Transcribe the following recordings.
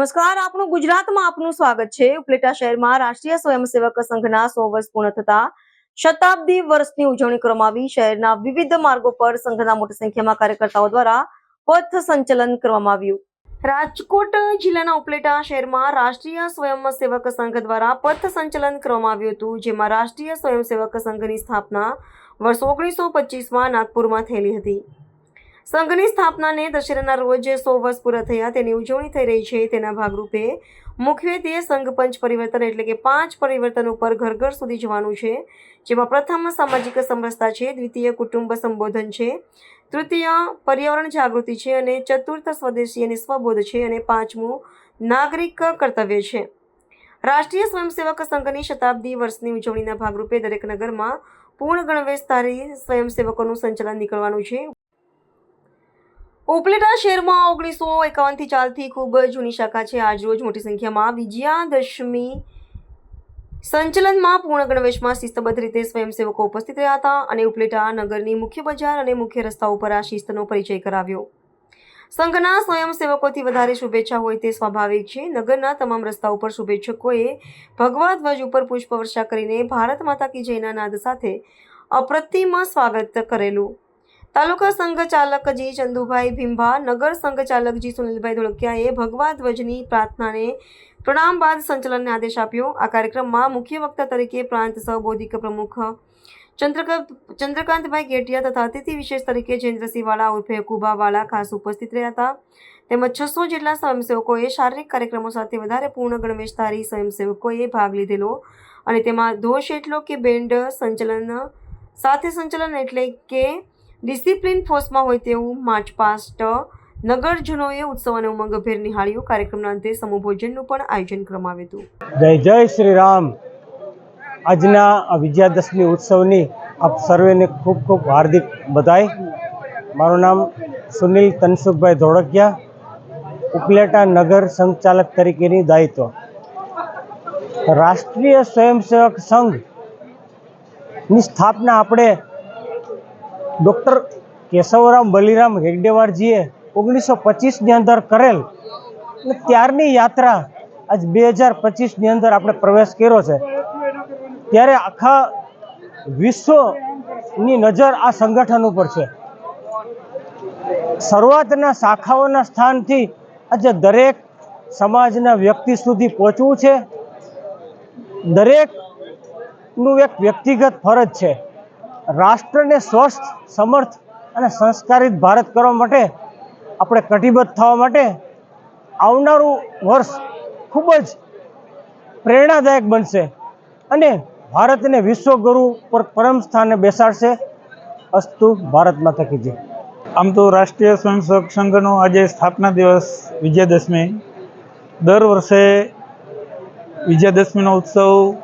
નમસ્કાર, આપનું ગુજરાતમાં આપનું સ્વાગત છે. ઉપલેટા શહેરમાં રાષ્ટ્રીય સ્વયંસેવક સંઘના સો વર્ષ પૂર્ણ થતા શતાબ્દી વર્ષની ઉજવણી કરવામાં શહેરના વિવિધ માર્ગો પર સંઘના મોટી સંખ્યામાં કાર્યકર્તાઓ દ્વારા પથ સંચલન કરવામાં આવ્યું. રાજકોટ જિલ્લાના ઉપલેટા શહેરમાં રાષ્ટ્રીય સ્વયંસેવક સંઘ દ્વારા પથ સંચલન કરવામાં આવ્યું હતું, જેમાં રાષ્ટ્રીય સ્વયંસેવક સંઘની સ્થાપના વર્ષ ઓગણીસો પચીસમાં નાગપુરમાં થયેલી હતી. સંઘની સ્થાપનાને દશેરાના રોજ સો વર્ષ પૂરા થયા, તેની ઉજવણી થઈ રહી છે. તેના ભાગરૂપે મુખ્યત્વે સંઘ પંચ પરિવર્તન એટલે કે પાંચ પરિવર્તન ઉપર ઘર ઘર સુધી જવાનું છે, જેમાં પ્રથમ સામાજિક સમરસતા છે, દ્વિતીય કુટુંબ સંબોધન છે, તૃતીય પર્યાવરણ જાગૃતિ છે અને ચતુર્થ સ્વદેશી અને સ્વબોધ છે અને પાંચમું નાગરિક કર્તવ્ય છે. રાષ્ટ્રીય સ્વયંસેવક સંઘની શતાબ્દી વર્ષની ઉજવણીના ભાગરૂપે દરેક નગરમાં પૂર્ણ ગણવેશધારી સ્વયંસેવકોનું સંચાલન નીકળવાનું છે. ઉપલેટા શહેરમાં ઓગણીસો એકાવનથી ચાલતી ખૂબ જૂની શાખા છે. આજરોજ મોટી સંખ્યામાં વિજયાદશમી સંચલનમાં પૂર્ણ ગણવેશમાં શિસ્તબદ્ધ રીતે સ્વયંસેવકો ઉપસ્થિત રહ્યા હતા અને ઉપલેટા નગરની મુખ્ય બજાર અને મુખ્ય રસ્તા ઉપર આ શિસ્તનો પરિચય કરાવ્યો. સંઘના સ્વયંસેવકોથી વધારે શુભેચ્છા હોય તે સ્વાભાવિક છે. નગરના તમામ રસ્તા ઉપર શુભેચ્છકોએ ભગવા ધ્વજ ઉપર પુષ્પવર્ષા કરીને ભારત માતા કી જયના નાદ સાથે અપ્રતિમ સ્વાગત કરેલું. તાલુકા સંઘ ચાલકજી ચંદુભાઈ ભીંભા, નગર સંઘ ચાલકજી સુનિલભાઈ ધોળકિયાએ ભગવા ધ્વજની પ્રાર્થનાને પ્રણામ બાદ સંચલનને આદેશ આપ્યો. આ કાર્યક્રમમાં મુખ્ય વક્તા તરીકે પ્રાંત સહબોધિક પ્રમુખ ચંદ્રક, ચંદ્રકાંતભાઈ ગેટિયા તથા અતિથિ વિશેષ તરીકે જયેન્દ્રસિંહ વાળા ઉર્ફે કુબા વાળા ખાસ ઉપસ્થિત રહ્યા હતા. તેમજ છસો જેટલા સ્વયંસેવકોએ શારીરિક કાર્યક્રમો સાથે વધારે પૂર્ણ ગણવેશધારી સ્વયંસેવકોએ ભાગ લીધેલો અને તેમાં દોષ એટલો કે બેન્ડ સંચલન સાથે સંચલન એટલે કે ડિસિપ્લિન ફોર્સમાં હોય તેવું માર્ચ પાસ્ટ નગરજનોએ ઉત્સવ અને ઉમંગભેર નિહાળ્યું. કાર્યક્રમના અંતે સમૂહ પણ આયોજન કરવામાં આવ્યું હતું. જય જય શ્રી રામ. આજના વિજયાદશમી ઉત્સવની આપ સર્વેને ખૂબ ખૂબ હાર્દિક બધાઈ મારું નામ સુનિલ તનસુખભાઈ ધોળકિયા, ઉપલેટા નગર સંચાલક તરીકેની દાયિત્વ. રાષ્ટ્રીય સ્વયંસેવક સંઘની સ્થાપના આપણે ડૉક્ટર કેશવરામ બલિરામ હેગડેવારજીએ ઓગણીસો પચીસની અંદર કરેલ અને ત્યારની યાત્રા આજ બે હજાર પચીસની અંદર આપણે પ્રવેશ કર્યો છે. ત્યારે આખા વિશ્વની નજર આ સંગઠન ઉપર છે. શરૂઆતના શાખાઓના સ્થાનથી આજે દરેક સમાજના વ્યક્તિ સુધી પહોંચવું છે. દરેકનું એક વ્યક્તિગત ફરજ છે. રાષ્ટ્રને સ્વસ્થ, સમર્થ અને સંસ્કારિત ભારત કરવા માટે, આપણે કટિબદ્ધ થવા માટે આવનારું વર્ષ ખૂબ જ પ્રેરણાદાયક બનશે અને ભારતને વિશ્વગુરુ પર પરમ સ્થાને બેસાડશે. અસ્તુ ભારતમાં થકી જય. આમ તો રાષ્ટ્રીય સ્વયંસેવક સંઘનો આજે સ્થાપના દિવસ વિજયાદશમી. દર વર્ષે વિજયાદશમીનો ઉત્સવ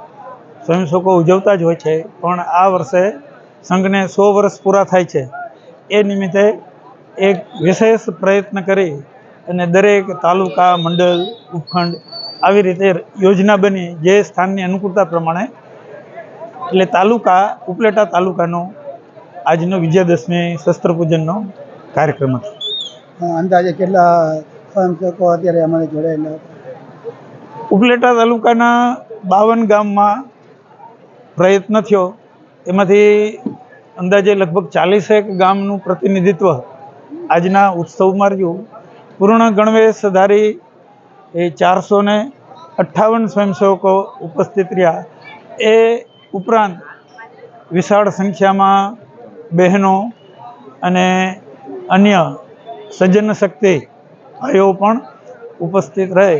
સ્વયંસેવકો ઉજવતા જ હોય છે, પણ આ વર્ષે સંઘને સો વર્ષ પૂરા થાય છે. એ નિમિત્તે એક વિશેષ પ્રયત્ન કરી અને દરેક તાલુકા મંડળ ઉપખંડ આવી રીતે યોજના બની જે સ્થાનની અનુકૂળતા પ્રમાણે એટલે તાલુકા ઉપલેટા તાલુકાનો આજનો વિજયાદશમી શસ્ત્ર પૂજનનો કાર્યક્રમ હતો. અંદાજે કેટલા સ્વયંસેવકો અત્યારે અમારે જોડાયેલા ઉપલેટા તાલુકાના બાવન ગામમાં પ્રયત્ન થયો. એમાંથી અંદાજે લગભગ ચાલીસેક ગામનું પ્રતિનિધિત્વ આજના ઉત્સવમાં રહ્યું. પૂર્ણ ગણવેશધારી એ ચારસો ને અઠ્ઠાવન સ્વયંસેવકો ઉપસ્થિત રહ્યા. એ ઉપરાંત વિશાળ સંખ્યામાં બહેનો અને અન્ય સજ્જન શક્તિ ભાઈઓ પણ ઉપસ્થિત રહે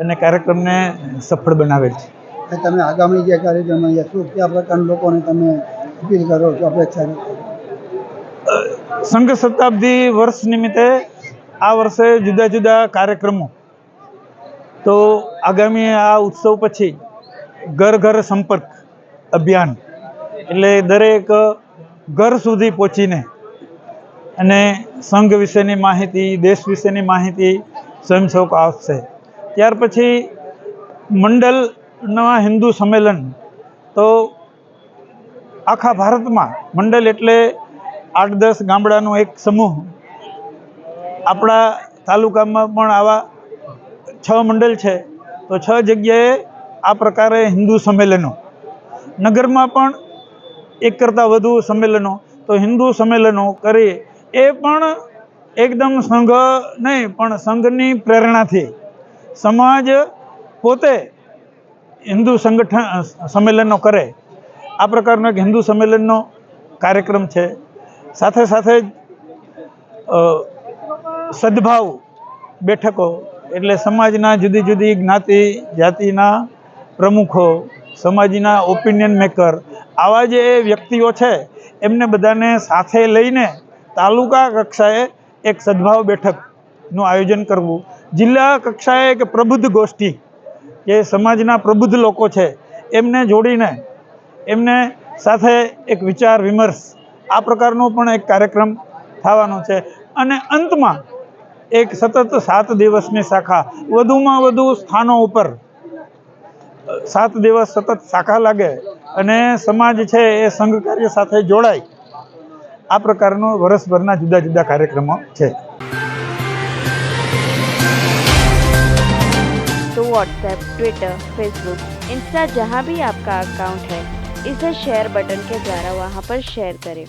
અને કાર્યક્રમને સફળ બનાવેલ છે. અને તમે આગામી જે કાર્યક્રમ અહીંયા શું કયા પ્રકારના લોકોને તમે અપીલ કરો છો, અપેક્ષા સંઘ શતાબ્દી વર્ષ નિમિત્તે આ વર્ષે જુદા જુદા કાર્યક્રમો. તો આગામી આ ઉત્સવ પછી ઘર ઘર સંપર્ક અભિયાન, એટલે દરેક ઘર સુધી પહોંચીને અને સંઘ વિશેની માહિતી, દેશ વિશેની માહિતી સ્વયંસેવકો આપશે. ત્યાર પછી મંડળના હિન્દુ સંમેલન તો આખા ભારતમાં મંડળ એટલે આઠ દસ ગામડાનો એક સમૂહ. આપણા તાલુકામાં પણ આવા છ મંડળ છે. તો છ જગ્યાએ આ પ્રકારે હિન્દુ સંમેલનો. નગરમાં પણ એક કરતાં વધુ સંમેલનો. તો હિન્દુ સંમેલનો કરી એ પણ એકદમ સંઘ નહીં, પણ સંઘની પ્રેરણાથી. સમાજ પોતે હિન્દુ સંગઠન સંમેલનો કરે. આ પ્રકારનો એક હિન્દુ સંમેલનનો કાર્યક્રમ છે. સાથે સાથે જ સદભાવ બેઠકો એટલે સમાજના જુદી જુદી જ્ઞાતિ, જાતિના પ્રમુખો, સમાજના ઓપિનિયન મેકર આવા જે વ્યક્તિઓ છે, એમને બધાને સાથે લઈને તાલુકા કક્ષાએ એક સદભાવ બેઠકનું આયોજન કરવું. જિલ્લા કક્ષાએ એક પ્રબુદ્ધ ગોષ્ઠી જે સમાજના પ્રબુદ્ધ લોકો છે, એમને જોડીને એમને સાથે એક વિચાર, વિમર્શ આ પ્રકારનો પણ એક કાર્યક્રમ થવાનો છે. અને અંતમાં એક સતત સાત દિવસની શાખા, વધુમાં વધુ સ્થાનો ઉપર સાત દિવસ સતત શાખા લાગે અને સમાજ છે એ સંઘ કાર્ય સાથે જોડાય. આ પ્રકારનો વર્ષભરના જુદા જુદા કાર્યક્રમો છે. व्हाट्सएप ट्विटर फेसबुक इंस्टा जहाँ भी आपका अकाउंट है इसे शेयर बटन के द्वारा वहाँ पर शेयर करें